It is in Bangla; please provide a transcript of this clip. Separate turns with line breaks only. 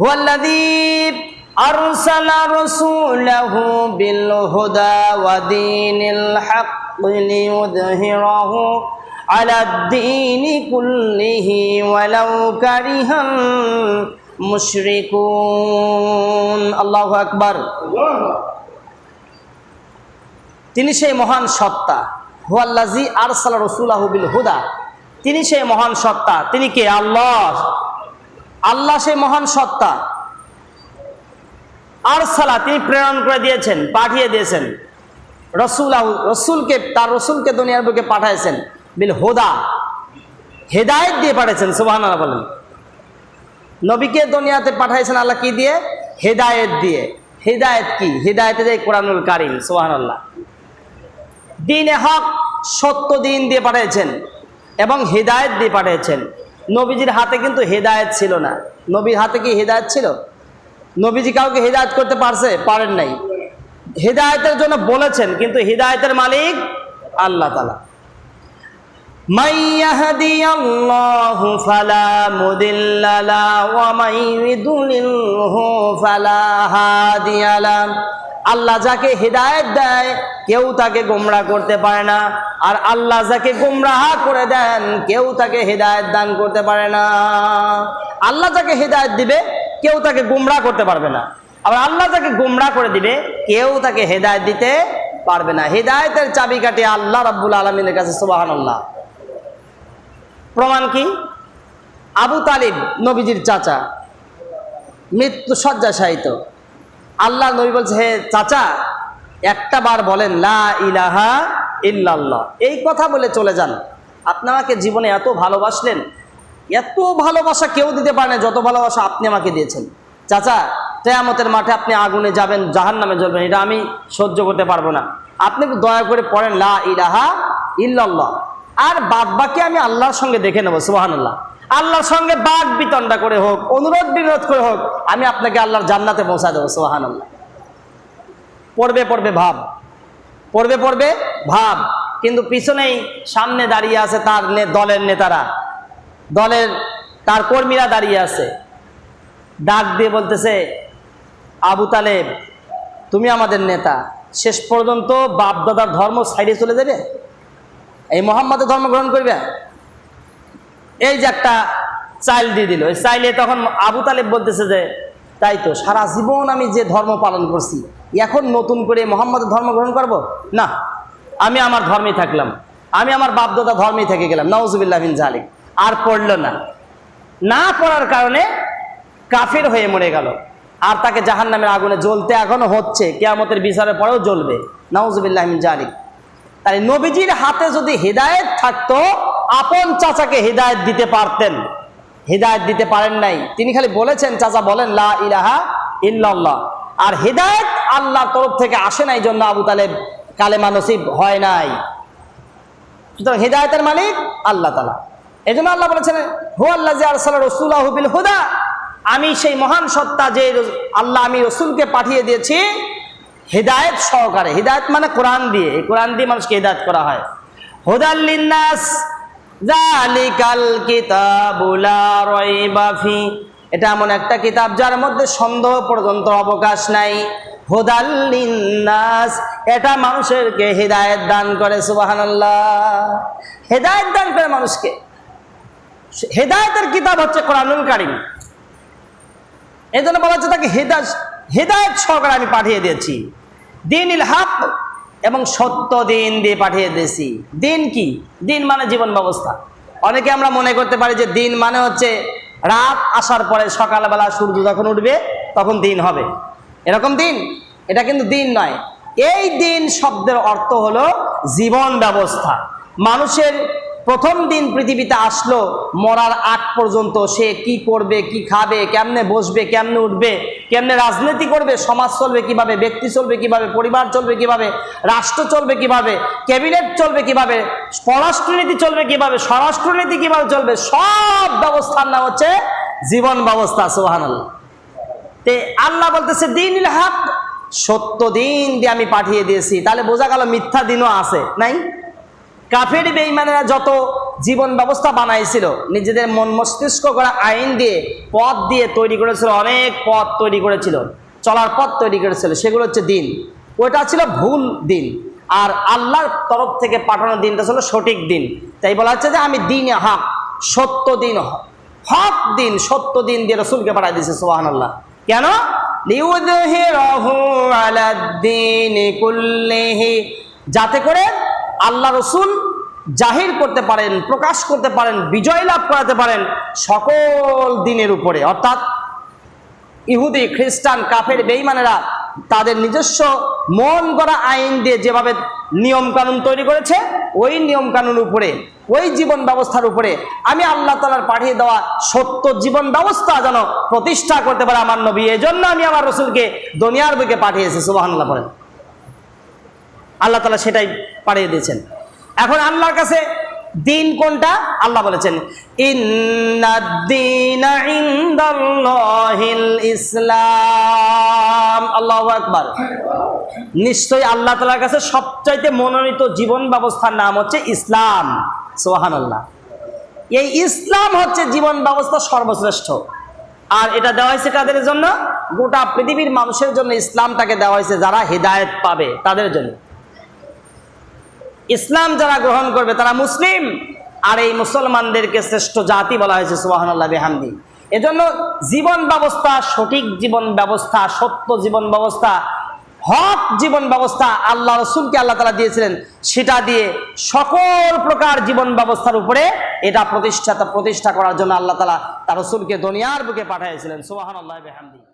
هو الذي أرسل رسوله بالهدى ودين الحق ليظهره على الدين كله ولو كره المشركون الله أكبر তিনি সেই মহান সত্তা হুয়াল্লাজি আরসাল রসুলাহ বিল হুদা তিনি সেই মহান সত্তা তিনি কে আল্লাহ আল্লাহ সেই মহান সত্তা। আর সালা তিনি প্রেরণ করে দিয়েছেন, পাঠিয়ে দিয়েছেন। রসুলাহ, রসুলকে, তার রসুলকে দুনিয়ার বুকে পাঠাইছেন। বিল হোদা, হেদায়েত দিয়ে পাঠাইছেন সুবাহ বলেন। নবীকে দুনিয়াতে পাঠাইছেন আল্লাহ কি দিয়ে? হেদায়েত দিয়ে। হেদায়েত কি? হেদায়েতে যে কোরআনুল কারিম আল্লাহ দিনে হক, সত্য দিন দিয়ে পাঠিয়েছেন এবং হেদায়েত দিয়ে পাঠিয়েছেন নবীজির হাতে কিন্তু হেদায়েত ছিল না নবীর হাতে কি হেদায়েত ছিল নবীজি কাউকে হেদায়েত করতে পারছে পারেন নাই হেদায়েতের জন্য বলেছেন কিন্তু হেদায়েতের মালিক আল্লাহ তালা من يهدي الله فلا مضل له ومن يضلله فلا هادي له আল্লাহ যাকে হেদায়েত দেয়, কেউ তাকে গোমরা করতে পারে না। আর আল্লাহ যাকে গোমরাহ করে দেন, কেউ তাকে হেদায়েত দান করতে পারে না। আল্লাহ যাকে হেদায়েত দিবে, কেউ তাকে গোমরা করতে পারবে না। আবার আল্লাহ যাকে গোমরা করে দিবে, কেউ তাকে হেদায়েত দিতে পারবে না। হেদায়েতের চাবিকাঠি আল্লাহ রাব্বুল আলমিনের কাছে, সুবহানাল্লাহ। প্রমাণ কি? আবু তালিব, নবীজির চাচা, মৃত্যু শয্যাশায়িত। আল্লাহ নবী বলছে, হে চাচা, একটা বার বলেন, লা ইলাহা ইল্লাল্লাহ। এই কথা বলে চলে যান। আপনি আমাকে জীবনে এত ভালোবাসলেন, এত ভালোবাসা কেউ দিতে পারে না, যত ভালোবাসা আপনি আমাকে দিয়েছেন। চাচা তেয়ামতের মাঠে আপনি আগুনে যাবেন জাহান নামে জ্বলবেন, এটা আমি সহ্য করতে পারব না। আপনি দয়া করে পড়েন, লা ইলাহা ইল্লাল্লাহ। আর বাদ বাকি আমি আল্লাহর সঙ্গে দেখে নেব সুবাহান্লাহ আল্লাহর সঙ্গে বাদ বিতণ্ডা করে হোক, অনুরোধ বিরোধ করে হোক, আমি আপনাকে আল্লাহর জান্নাতে পৌঁছা দেবো সুবাহান আল্লাহ পড়বে পড়বে ভাব। পড়বে পড়বে ভাব। কিন্তু পিছনেই সামনে দাঁড়িয়ে আছে তার দলের নেতারা। দলের তার কর্মীরা দাঁড়িয়ে আছে। ডাক দিয়ে বলতেছে, আবু তালেব, তুমি আমাদের নেতা। শেষ পর্যন্ত বাপ দাদার ধর্ম সাইডে চলে যাবে? এই মোহাম্মদের ধর্ম গ্রহণ করবে? এই যে একটা চাইল দিয়ে দিল। ওই চাইলে তখন আবু তালেব বলতেছে যে, তাই তো, সারা জীবন আমি যে ধর্ম পালন করছি, এখন নতুন করে মোহাম্মদের ধর্ম গ্রহণ করব? না, আমি আমার ধর্মেই থাকলাম। আমি আমার বাপদাদা ধর্মেই থেকে গেলাম। নওয়াজুবিল্লাহ বিন জালিক আর পড়ল না। না পড়ার কারণে কাফের হয়ে মরে গেল। আর তাকে জাহান নামের আগুনে জ্বলতে এখনও হচ্ছে। কেয়ামতের বিচারের পরেও জ্বলবে। নওয়াজুবিল্লাহ বিন জালিক তাই নবীজির হাতে যদি হৃদায়ত থাকতো, আপন চাচাকে হৃদায়ত দিতে পারতেন। হৃদায়ত দিতে পারেন নাই। তিনি খালি বলেছেন, চাচা বলেন, লা ইলাহা ইল্লাল্লাহ। আর হৃদায়ত আল্লাহর তরফ থেকে আসে নাই জন্য আবু তালেব কালেমা নসিব হয় নাই। সুতরাং হৃদায়তের মালিক আল্লাহ তালা এই জন্য আল্লাহ বলেছেন হু আল্লাহ যে আরসাল রসুল্লাহ বিল হুদা। আমি সেই মহান সত্তা যে আল্লাহ আমি রসুলকে পাঠিয়ে দিয়েছি হৃদায়ত সহকারে, হৃদায়ত মানে কোরআন দিয়ে, এই কোরআন দিয়ে মানুষকে হৃদায়ত করা হয়। হুদাল্লিন্নাস জালিকাল কিতাবুলা রাইবা ফি, এটা এমন একটা কিতাব যার মধ্যে সন্দেহ পর্যন্ত অবকাশ নাই। হুদাল্লিন্নাস এটা মানুষেরকে হৃদায়ত দান করে, সুবহানাল্লাহ। হেদায়ত দান করে মানুষকে। হেদায়তের কিতাব হচ্ছে কোরআনুল কারিম। এই জন্য বলা হচ্ছে তাকে হেদায় হেদায়ত সহকারে আমি পাঠিয়ে দিয়েছি। দিন ইল হক এবং সত্য দিন দিয়ে পাঠিয়ে দিয়েছি। দিন কি? দিন মানে জীবন ব্যবস্থা। অনেকে আমরা মনে করতে পারি যে দিন মানে হচ্ছে রাত আসার পরে সকালবেলা সূর্য যখন উঠবে, তখন দিন হবে। এরকম দিন? এটা কিন্তু দিন নয়। এই দিন শব্দের অর্থ হলো জীবন ব্যবস্থা। মানুষের প্রথম দিন পৃথিবীতে আসলো, মরার আগ পর্যন্ত সে কি করবে, কি খাবে, কেমনে বসবে, কেমনে উঠবে, কেমনে রাজনীতি করবে, সমাজ চলবে কীভাবে, ব্যক্তি চলবে কীভাবে, পরিবার চলবে কীভাবে, রাষ্ট্র চলবে কীভাবে, ক্যাবিনেট চলবে কীভাবে, পররাষ্ট্রনীতি চলবে কীভাবে, স্বরাষ্ট্রনীতি কীভাবে চলবে, সব ব্যবস্থার নাম হচ্ছে জীবন ব্যবস্থা সোহান তে আল্লাহ বলতেছে দিন হক, সত্য দিন দিয়ে আমি পাঠিয়ে দিয়েছি। তাহলে বোঝা গেল মিথ্যা দিনও আছে, নাই? কাফের বেঈমানেরা যত জীবন ব্যবস্থা বানাইছিল, নিজেদের মন মস্তিষ্ক করা আইন দিয়ে পথ দিয়ে তৈরি করেছিল, অনেক পথ তৈরি করেছিল, চলার পথ তৈরি করেছিল, সেগুলো হচ্ছে দিন। ওইটা ছিল ভুল দিন। আর আল্লাহর তরফ থেকে পাঠানো দিনটা ছিল সঠিক দিন। তাই বলা হচ্ছে যে আমি দিন হক, সত্য দিন হক দিন, সত্য দিন দিয়ে রসুলকে পাঠাই দিয়েছে সোহান আল্লাহ কেন যাতে করে আল্লাহ রসুল জাহির করতে পারেন, প্রকাশ করতে পারেন, বিজয় লাভ করাতে পারেন সকল দিনের উপরে। অর্থাৎ ইহুদি, খ্রিস্টান, কাফের বেইমানেরা তাদের নিজস্ব মন গড়া আইন দিয়ে যেভাবে নিয়ম কানুন তৈরি করেছে, ওই নিয়ম কানুন উপরে, ওই জীবন ব্যবস্থার উপরে আমি আল্লাহ তালার পাঠিয়ে দেওয়া সত্য জীবন ব্যবস্থা যেন প্রতিষ্ঠা করতে পারে আমার নবী। এজন্য আমি আমার রসুলকে দুনিয়ার বুকে পাঠিয়েছি সুবাহান্লাহ বলেন। আল্লাহ তালা সেটাই পাঠিয়ে দিয়েছেন। এখন আল্লাহর কাছে দিন কোনটা? আল্লাহ বলেছেন ইসলাম। আল্লাহ আকবার। নিশ্চয়ই আল্লাহ তালার কাছে সবচাইতে মনোনীত জীবন ব্যবস্থার নাম হচ্ছে ইসলাম। সোহান আল্লাহ এই ইসলাম হচ্ছে জীবন ব্যবস্থা সর্বশ্রেষ্ঠ। আর এটা দেওয়া হয়েছে কাদের জন্য? গোটা পৃথিবীর মানুষের জন্য ইসলামটাকে দেওয়া হয়েছে যারা হৃদায়ত পাবে, তাদের জন্য। ইসলাম যারা গ্রহণ করবে তারা মুসলিম। আর এই মুসলমানদেরকে শ্রেষ্ঠ জাতি বলা হয়েছে সুবাহান আল্লাহ বেহামদি। এজন্য জীবন ব্যবস্থা, সঠিক জীবন ব্যবস্থা, সত্য জীবন ব্যবস্থা, হক জীবন ব্যবস্থা আল্লাহ রসুলকে আল্লাহ তালা দিয়েছিলেন, সেটা দিয়ে সকল প্রকার জীবন ব্যবস্থার উপরে এটা প্রতিষ্ঠা প্রতিষ্ঠা করার জন্য আল্লাহ তালা তার রসুলকে দুনিয়ার বুকে পাঠিয়েছিলেন সুবাহান আল্লাহ বেহামদি।